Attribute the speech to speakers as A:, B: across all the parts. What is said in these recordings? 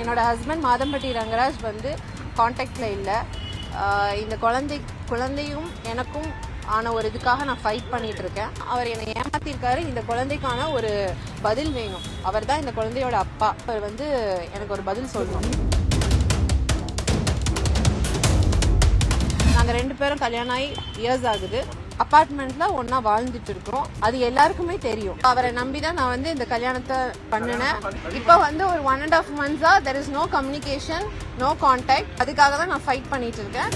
A: என்னோட ஹஸ்பண்ட் மாதம்பட்டி ரங்கராஜ் வந்து காண்டாக்டில் இல்லை. இந்த குழந்தை குழந்தையும் எனக்கும் ஆன ஒரு இதுக்காக நான் ஃபைட் பண்ணிட்டு இருக்கேன் அவர் என்னை ஏமாத்திருக்காரு. இந்த குழந்தைக்கான ஒரு பதில் வேணும். அவர் தான் இந்த குழந்தையோட அப்பா. அவர் வந்து எனக்கு ஒரு பதில் சொல்லணும். நாங்கள் ரெண்டு பேரும் கல்யாணம் ஆகி இயர்ஸ் ஆகுது. அப்பார்ட்மெண்ட்ல ஒன்னா வாழ்ந்துட்டு இருக்கோம். அது எல்லாருக்குமே தெரியும். அவரை நம்பி தான் நான் வந்து இந்த கல்யாணத்தை பண்ணினேன். இப்போ வந்து ஒரு one and half மந்த்ஸா there is no communication no contact அதுக்காக தான் நான் ஃபைட் பண்ணிட்டு இருக்கேன்.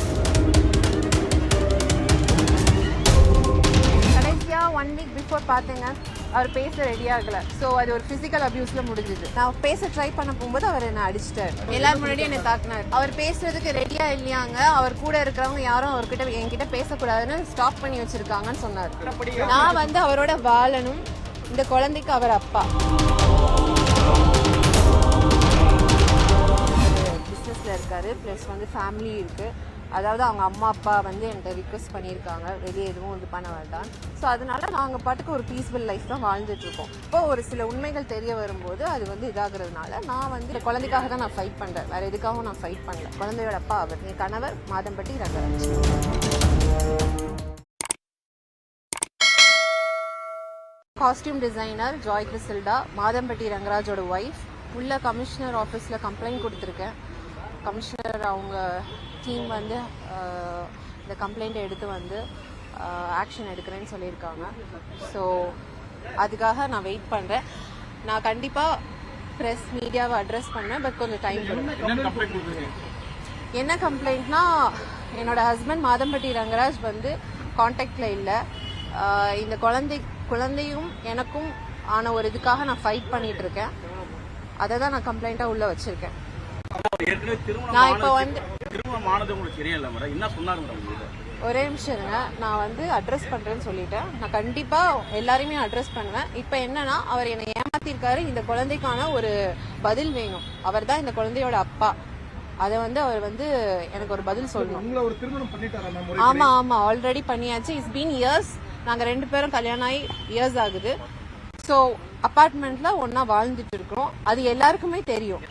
A: கடைசியா ஒன் வீக் பிஃபோர் பார்த்தேங்க. அவர் பேச ரெடி ஆகல. ஸோ அது ஒரு ஃபிசிக்கல் அபியூஸ்ல முடிஞ்சுது. நான் பேச ட்ரை பண்ண போகும்போது அவர் என்ன அடிச்சிட்டாரு. எல்லாரும் முன்னாடி என்னை தாக்குனார். அவர் பேசுறதுக்கு ரெடியா இல்லையாங்க? அவர் கூட இருக்கிறவங்க யாரும் அவர்கிட்ட என்கிட்ட பேசக்கூடாதுன்னு ஸ்டாப் பண்ணி வச்சிருக்காங்கன்னு சொன்னார். நான் வந்து அவரோட வாழணும் இந்த குழந்தைக்கு அவர் அப்பா. பிஸ்னஸில் இருக்காரு ப்ளஸ் வந்து ஃபேமிலி இருக்குது அதாவது அவங்க அம்மா அப்பா வந்து என்கிட்ட ரிக்வெஸ்ட் பண்ணியிருக்காங்க. வெளியே எதுவும் இது பண்ண வேண்டாம். ஸோ அதனால நாங்கள் பாட்டுக்கு ஒரு பீஸ்ஃபுல் லைஃப் தான் வாழ்ந்துட்டுருக்கோம். இப்போ ஒரு சில உண்மைகள் தெரிய வரும்போது அது வந்து இதாகிறதுனால நான் வந்து குழந்தைக்காக தான் நான் ஃபைட் பண்ணுறேன் வேறு எதுக்காகவும் நான் ஃபைட் பண்ணல. குழந்தையோட அப்பா அவர் என் கணவர் மாதம்பட்டி ரங்கராஜ். காஸ்டியூம் டிசைனர் ஜாய் கிறிசில்டா மாதம்பட்டி ரங்கராஜோட ஒய்ஃப் உள்ள கமிஷனர் ஆஃபீஸில் கம்ப்ளைண்ட் கொடுத்துருக்கேன். கமிஷனர் அவங்க டீம் வந்து இந்த கம்ப்ளைண்ட்டை எடுத்து வந்து ஆக்ஷன் எடுக்கிறேன்னு சொல்லியிருக்காங்க. ஸோ அதுக்காக நான் வெயிட் பண்ணுறேன் நான் கண்டிப்பாக ப்ரெஸ் மீடியாவை அட்ரஸ் பண்ணேன் பட் கொஞ்சம் டைம் என்ன கம்ப்ளைண்ட்னா என்னோட ஹஸ்பண்ட் மாதம்பட்டி ரங்கராஜ் வந்து காண்டாக்ட்ல இல்லை. இந்த குழந்தை குழந்தையும் எனக்கும் ஆன ஒரு இதுக்காக நான் ஃபைட் பண்ணிட்டு இருக்கேன். அதை தான் நான் கம்ப்ளைண்ட்டாக உள்ள வச்சிருக்கேன். நான் இப்போ வந்து ஒரே நிமிஷம் இருங்க. நான் வந்து அட்ரஸ் பண்றேன்னு சொல்லிட்டேன். நான் கண்டிப்பாக எல்லாரையுமே அட்ரஸ் பண்ணுவேன். இப்போ என்னன்னா அவர் என்னை ஏமாத்திருக்காரு. இந்த குழந்தைக்கான ஒரு பதில் வேணும். அவர் தான் இந்த குழந்தையோட அப்பா. அதை வந்து அவர் வந்து எனக்கு ஒரு பதில் சொல்லணும்.
B: உங்களை ஒரு திருமணம் பண்ணிட்டாரா மேம்
A: ஆமா ஆமா. ஆல்ரெடி பண்ணியாச்சு. இட்ஸ் பீன் இயர்ஸ் நாங்க ரெண்டு பேரும் கல்யாணம் ஆகி இயர்ஸ் ஆகுது. ஸோ அப்பார்ட்மெண்ட்ல ஒண்ணா வாழ்ந்துட்டு இருக்கோம் அது எல்லாருக்குமே தெரியும்.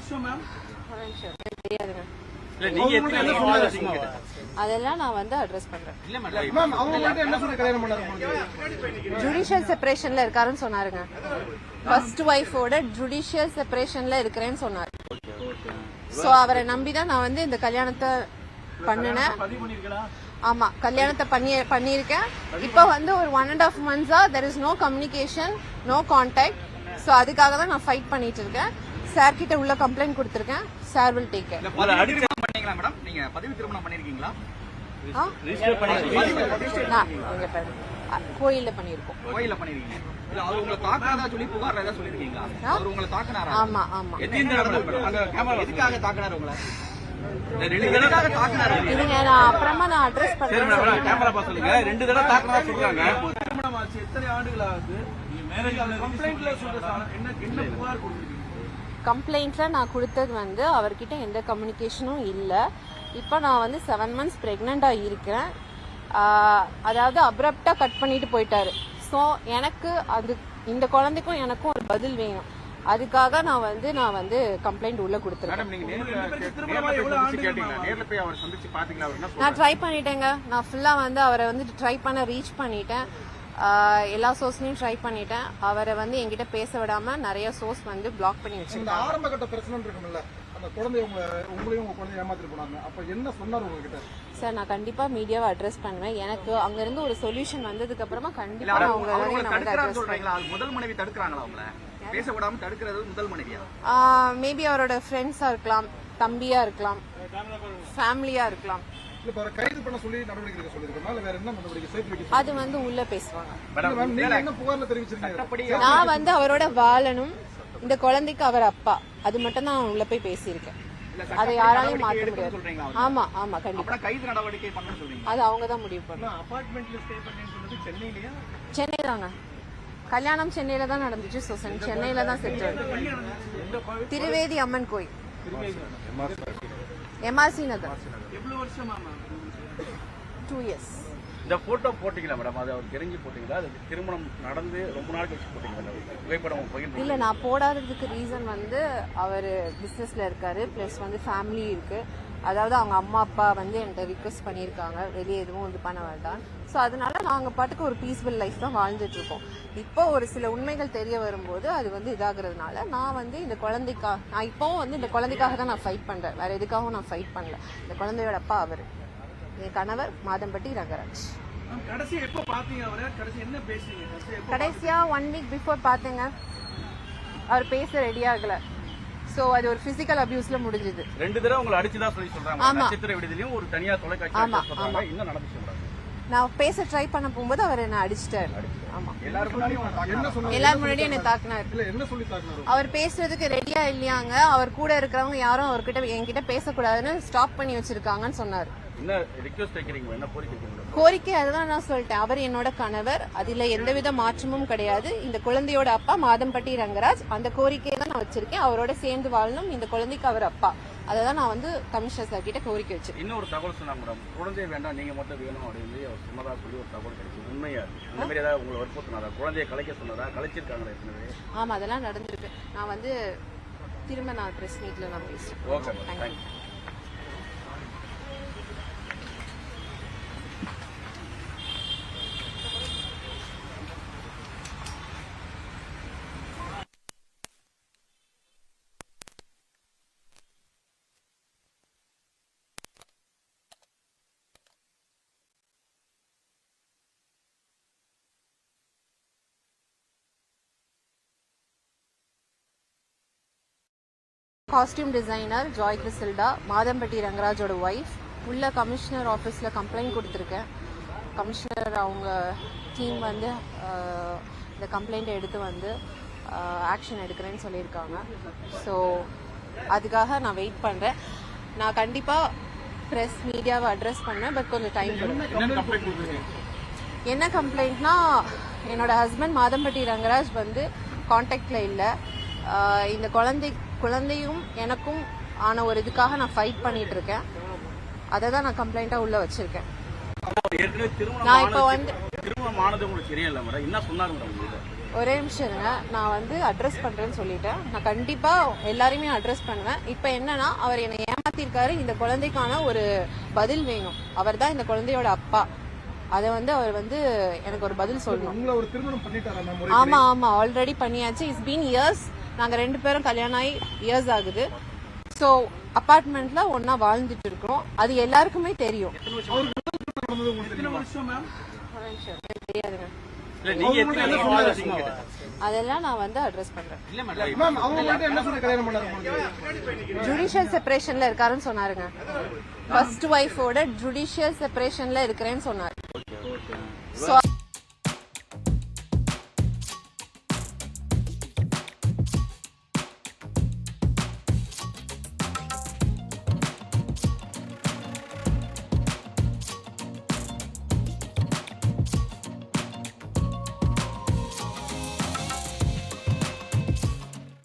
C: எத்தனை வருஷம் மேம்
A: ஒரு நிமிஷம், எனக்கு தெரியாதுங்க? அதெல்லாம் நான் வந்து அட்ரஸ் பண்றேன். ஜுடிஷியல் செப்பரேஷன்ல இருக்காருன்னு சொன்னாருங்க. ஃபர்ஸ்ட் ஒய்ஃபோட ஜுடிஷியல் செப்பரேஷன்ல இருக்கிறேன்னு சொன்னார். ஸோ அவரை நம்பி தான் நான் வந்து இந்த கல்யாணத்தை பண்ணினேன். ஆமா கல்யாணத்தை பண்ணி பண்ணியிருக்கேன். இப்போ வந்து ஒரு one and half மந்த்ஸா there is no communication no contact so அதுக்காக தான் நான் ஃபைட் பண்ணிட்டு இருக்கேன். சார் கிட்ட உள்ள கம்ப்ளைண்ட் கொடுத்துருக்கேன். சார் வில் டேக் கேர்
D: பதிவு திருமணம் பண்ணீங்களா மேடம் நீங்க பதிவு திருமணம் பண்ணிருக்கீங்களா?
A: ஆ?
C: ரிஜிஸ்டர் பண்ணி
A: நான் இங்க பாரு அ, கோயில்ல பண்ணியிருக்கோம்
D: கோயில்ல பண்ணிருக்கீங்க. இல்ல அவர் உங்களை தாக்குனதா சொல்லி புகார் ஏதாவது சொல்லிருக்கீங்களா?
A: ஆ?
D: அவர் உங்களை தாக்குனாரா?
A: ஆமா ஆமா.
D: எதுக்காக தாக்குனாரு உங்களை?
A: அப்புறமா நான் அட்ரஸ்
C: கேமரா சொல்லுங்க. ரெண்டு தடவை தாக்குறதா சொல்றாங்க.
E: திருமணம் ஆச்சு. எத்தனை ஆண்டுகள் ஆகுது? கம்ப்ளைண்ட்ல சொல்ற என்ன என்ன புகார் கொடுத்துருக்கீங்க?
A: கம்ப்ளைண்ட்ல நான் கொடுத்தது வந்து அவர்கிட்ட எந்த கம்யூனிகேஷனும் இல்லை. இப்போ நான் வந்து செவன் மந்த்ஸ் ப்ரெக்னெண்ட்டாக இருக்கிறேன். அதாவது அப்ரப்டாக கட் பண்ணிட்டு போயிட்டாரு. ஸோ எனக்கு அது இந்த குழந்தைக்கும் எனக்கும் ஒரு பதில் வேணும். அதுக்காக நான் வந்து நான் வந்து கம்ப்ளைண்ட் உள்ள கொடுத்துருக்கேன்.
C: மேடம் நீங்க நேர்ல நேர்ல போய் சந்திச்சு கேட்டீங்களா? நேர்ல போய் அவர் சந்திச்சு பாத்தீங்களா அவர் என்ன
A: நான் ட்ரை பண்ணிட்டேங்க. நான் ஃபுல்லாக வந்து அவரை வந்து ட்ரை பண்ண ரீச் பண்ணிட்டேன். எல்லா சோர்ஸ்லையும் ட்ரை பண்ணிட்டேன். அவரை வந்து என்கிட்ட பேச விடாம நிறைய சோர்ஸ் வந்து பிளாக் பண்ணி வச்சிருக்காங்க.
B: ஆரம்ப கட்ட பிரச்சனை இருக்கும்ல அந்த உங்களை உங்களையும் உங்க குழந்தைய ஏமாத்திட்டு போனாங்க. அப்ப என்ன சொன்னாரு உங்ககிட்ட?
A: சார் நான் கண்டிப்பா மீடியாவை அட்ரஸ் பண்ணுவேன். எனக்கு அங்க இருந்து ஒரு சொல்யூஷன் வந்ததுக்கு அப்புறமா கண்டிப்பா நான் உங்க வந்து அட்ரஸ்
D: சொல்றீங்களா? அது முதல் மனைவி தடுக்கிறாங்களா உங்களை? பேச விடாம தடுக்கிறது முதல் மனைவியா?
A: மேபி அவரோட ஃப்ரெண்ட்ஸா இருக்கலாம் தம்பியா இருக்கலாம் ஃபேமிலியா இருக்கலாம்.
B: இல்ல இப்ப அவரை கைது பண்ண சொல்லி நடவடிக்கை எடுக்க சொல்லிருக்கோம் இல்ல வேற என்ன நடவடிக்கை? சேர்த்து வைக்க
A: அது வந்து உள்ள பேசுவாங்க. நான் வந்து அவரோட வாழணும் இந்த குழந்தைக்கு அவர் அப்பா. அது மட்டும் தான் நான் உள்ள போய் பேசியிருக்கேன். அதை யாராலையும்
D: எடுக்கணும்னு
A: முடியாது.
D: சொல்றீங்களா
A: ஆமா ஆமா கண்டிப்பா.
D: கைது நடவடிக்கை
A: அது அவங்க தான் முடிவு
E: சென்னையிலயா?
A: சென்னை தாங்க. கல்யாணம் சென்னையில தான் நடந்துச்சு ஸோ சென்னையில தான் செட்டில் திருவேதி அம்மன் கோயில். எம்ஆர்சி நகர்.
E: எவ்வளவு வருஷமா மேம்
A: டூ இயர்ஸ்
C: இந்த போட்டோ போட்டீங்களா மேடம் அது அவர் தெரிஞ்சு போட்டீங்களா? அது திருமணம் நடந்து ரொம்ப நாள் கழிச்சு போட்டீங்களா புகைப்படம் பகிர்ந்து
A: இல்ல நான் போடாததுக்கு ரீசன் வந்து அவர் பிசினஸ்ல இருக்காரு ப்ளஸ் வந்து ஃபேமிலி இருக்கு. அதாவது அவங்க அம்மா அப்பா வந்து என்கிட்ட ரிக்வெஸ்ட் பண்ணியிருக்காங்க. வெளியே எதுவும் இது பண்ண வேண்டாம் ஸோ அதனால நாங்கள் பாட்டுக்கு ஒரு பீஸ்ஃபுல் லைஃப் தான் வாழ்ந்துட்டு இருக்கோம் இப்போ ஒரு சில உண்மைகள் தெரிய வரும்போது அது வந்து இதாகிறதுனால நான் வந்து இந்த குழந்தைக்கா நான் இப்போவும் வந்து இந்த குழந்தைக்காக தான் நான் ஃபைட் பண்றேன். வேற எதுக்காகவும் நான் ஃபைட் பண்ணல. இந்த குழந்தையோட அப்பா அவர். என் கணவர் மாதம்பட்டி ரங்கராஜ்.
E: பாத்தீங்க
A: கடைசியா ஒன் வீக் பிஃபோர் பார்த்தேங்க அவர் பேச ரெடி ஆகல. ஸோ அது ஒரு பிசிக்கல் அபியூஸ்ல முடிஞ்சது.
C: ரெண்டு தடவை உங்களை அடிச்சுதான் சொல்லி சொல்றாங்க. நட்சத்திர விடுதலையும் ஒரு தனியார் தொலைக்காட்சி
A: ஆமா,
C: சொல்றாங்க. என்ன நடந்து சொல்றாங்க
A: நான் பேச ட்ரை பண்ண போகும்போது அவர் என்ன அடிச்சிட்டாரு. ஆமா.
C: எல்லாரும்
A: முன்னாடி என்ன தாக்குனாரு.
B: இல்ல என்ன சொல்லி தாக்குனாரு?
A: அவர் பேசுறதுக்கு ரெடியா இல்லையாங்க. அவர் கூட இருக்கிறவங்க யாரும் அவர்கிட்ட என்கிட்ட பேசக்கூடாதுன்னு ஸ்டாப் பண்ணி வச்சிருக்காங்கன்னு சொன்னாரு.
C: கோரிக்கை
A: அதுதான் நான் சொல்லிட்டேன். அவர் என்னோட கணவர். அதுல எந்தவித மாற்றமும் கிடையாது. இந்த குழந்தையோட அப்பா மாதம்பட்டி ரங்கராஜ். அந்த கோரிக்கையை தான் நான் வச்சிருக்கேன். அவரோட சேர்ந்து வாழணும் இந்த குழந்தைக்கு அவர் அப்பா. அதை நான் வந்து கமிஷனர் சார் கிட்ட கோரிக்கை வச்சிருக்கேன்.
C: இன்னொரு தகவல் சொன்னாங்க மேடம் குழந்தை வேண்டாம் நீங்க மட்டும் வேணும் அப்படின்னு அவர் சொன்னதா சொல்லி ஒரு தகவல் கிடைச்சு உண்மையா? அந்த மாதிரி ஏதாவது உங்களை வற்புறுத்தினாரா குழந்தைய கலைக்க சொன்னதா? கலைச்சிருக்காங்களா ஏற்கனவே
A: ஆமா அதெல்லாம் நடந்திருக்கு. நான் வந்து திரும்ப நான் பிரஸ் மீட்ல நான் பேசுறேன்.
C: Okay thank you
A: costume designer Joy Crizildaa Madhampatty ரங்கராஜோட wife உள்ள கமிஷனர் ஆஃபீஸில் கம்ப்ளைண்ட் கொடுத்துருக்கேன். கமிஷனர் அவங்க டீம் வந்து இந்த கம்ப்ளைண்ட்டை எடுத்து வந்து ஆக்ஷன் எடுக்கிறேன்னு சொல்லியிருக்காங்க. ஸோ அதுக்காக நான் வெயிட் பண்ணுறேன் நான் கண்டிப்பாக ப்ரெஸ் மீடியாவை அட்ரஸ் பண்ணேன் பட் கொஞ்சம் டைம்
C: என்ன
A: கம்ப்ளைண்ட்னா என்னோட ஹஸ்பண்ட் மாதம்பட்டி ரங்கராஜ் வந்து காண்டாக்டில் இல்லை. இந்த குழந்தை குழந்தையும் எனக்கும் ஆன ஒரு இதுக்காக நான் ஃபைட் பண்ணிட்டு இருக்கேன் அதை தான் நான் கம்ப்ளைண்ட்டாக உள்ள வச்சிருக்கேன். நான் இப்போ வந்து ஒரே நிமிஷம் இருங்க. நான் வந்து அட்ரஸ் பண்ணுறேன்னு சொல்லிட்டேன். நான் கண்டிப்பாக எல்லாரையுமே அட்ரஸ் பண்ணுவேன். இப்போ என்னன்னா அவர் என்னை ஏமாத்திருக்காரு. இந்த குழந்தைக்கான ஒரு பதில் வேணும். அவர் தான் இந்த குழந்தையோட அப்பா. அதை வந்து அவர் வந்து எனக்கு ஒரு பதில் சொல்லணும். ஆமா ஆமா. ஆல்ரெடி பண்ணியாச்சு. இட்ஸ் பீன் இயர்ஸ் நாங்க ரெண்டு பேரும் கல்யாணம் ஆகி இயர்ஸ் ஆகுது. ஸோ அபார்ட்மெண்ட்ல ஒண்ணா வாழ்ந்துட்டு இருக்கோம் அது எல்லாருக்குமே தெரியும். தெரியாதுங்க? அதெல்லாம் நான் வந்து அட்ரஸ் பண்றேன். ஜுடிஷியல் செப்பரேஷன்ல இருக்காருன்னு சொன்னாருங்க. ஃபர்ஸ்ட் ஒய்ஃபோட ஜுடிஷியல் செப்பரேஷன்ல இருக்கிறேன்னு சொன்னாரு.